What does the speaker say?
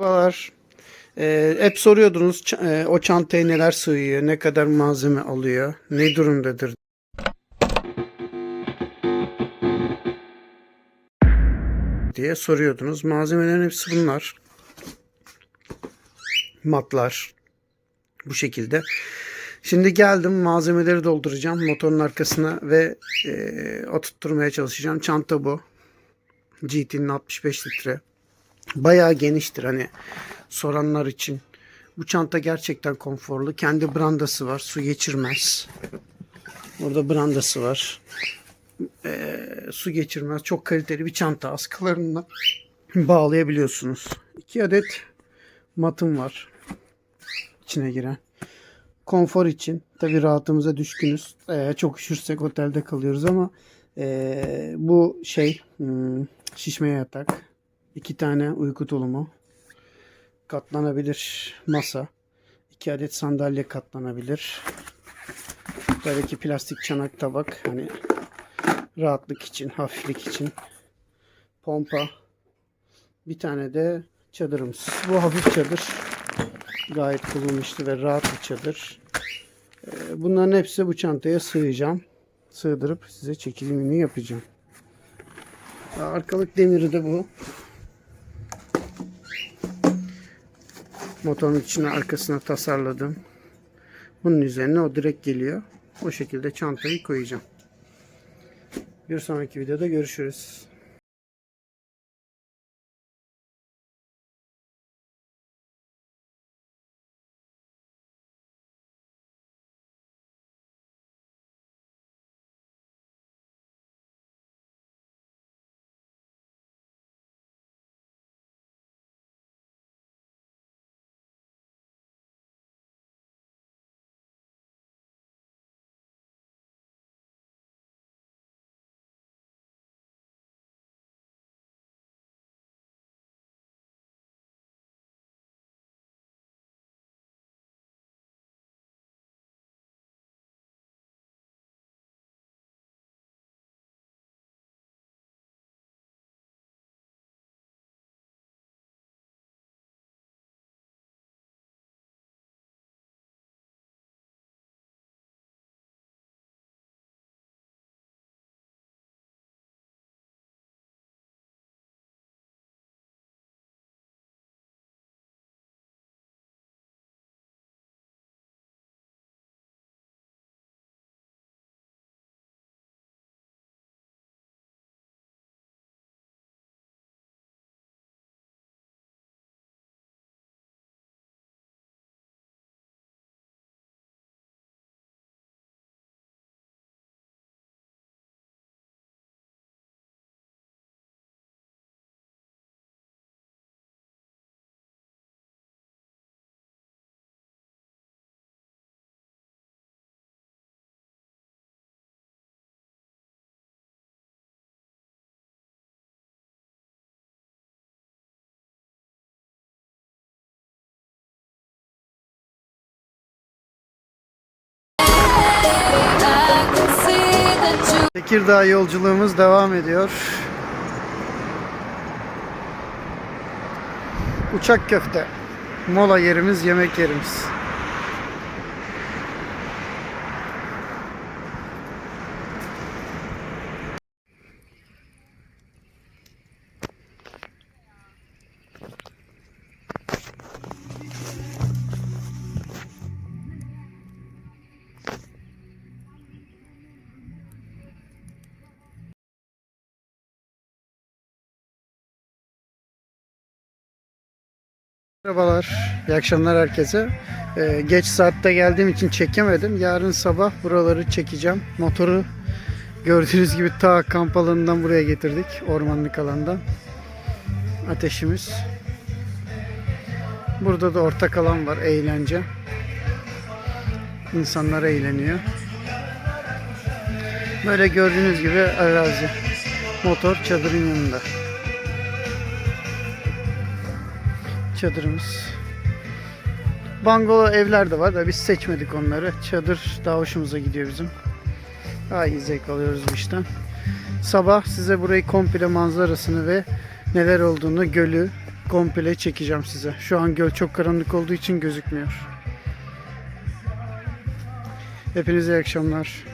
Merhabalar. Ee, hep soruyordunuz e, o çantaya neler sığıyor, ne kadar malzeme alıyor, ne durumdadır diye soruyordunuz. Malzemelerin hepsi bunlar. Matlar. Bu şekilde. Şimdi geldim malzemeleri dolduracağım motorun arkasına ve e, oturtturmaya çalışacağım. Çanta bu. GT'nin 65 litre. Bayağı geniştir hani soranlar için. Bu çanta gerçekten konforlu. Kendi brandası var. Su geçirmez. Burada brandası var. Ee, su geçirmez. Çok kaliteli bir çanta. Askılarından bağlayabiliyorsunuz. İki adet matım var. İçine giren. Konfor için. Tabi rahatımıza düşkünüz. Ee, çok üşürsek otelde kalıyoruz ama ee, bu şey hmm, şişme yatak. İki tane uyku tulumu. Katlanabilir masa. iki adet sandalye katlanabilir. Tabii ki plastik çanak tabak. Hani rahatlık için, hafiflik için. Pompa. Bir tane de çadırımız. Bu hafif çadır. Gayet kullanışlı ve rahat bir çadır. Ee, Bunların hepsi bu çantaya sığacağım. Sığdırıp size çekimini yapacağım. Arkalık demiri de bu. Motorun içine arkasına tasarladım. Bunun üzerine o direkt geliyor. O şekilde çantayı koyacağım. Bir sonraki videoda görüşürüz. Tekirdağ yolculuğumuz devam ediyor. Uçak köfte. Mola yerimiz, yemek yerimiz. Merhabalar, iyi akşamlar herkese. Ee, geç saatte geldiğim için çekemedim. Yarın sabah buraları çekeceğim. Motoru gördüğünüz gibi ta kamp alanından buraya getirdik. Ormanlık alandan. Ateşimiz. Burada da ortak alan var, eğlence. İnsanlar eğleniyor. Böyle gördüğünüz gibi arazi. Motor çadırın yanında. Çadırımız. Bangalo evler de var da biz seçmedik onları. Çadır daha hoşumuza gidiyor bizim. Daha iyi zevk alıyoruz bu işten. Sabah size burayı komple manzarasını ve neler olduğunu, gölü, komple çekeceğim size. Şu an göl çok karanlık olduğu için gözükmüyor. Hepinize iyi akşamlar.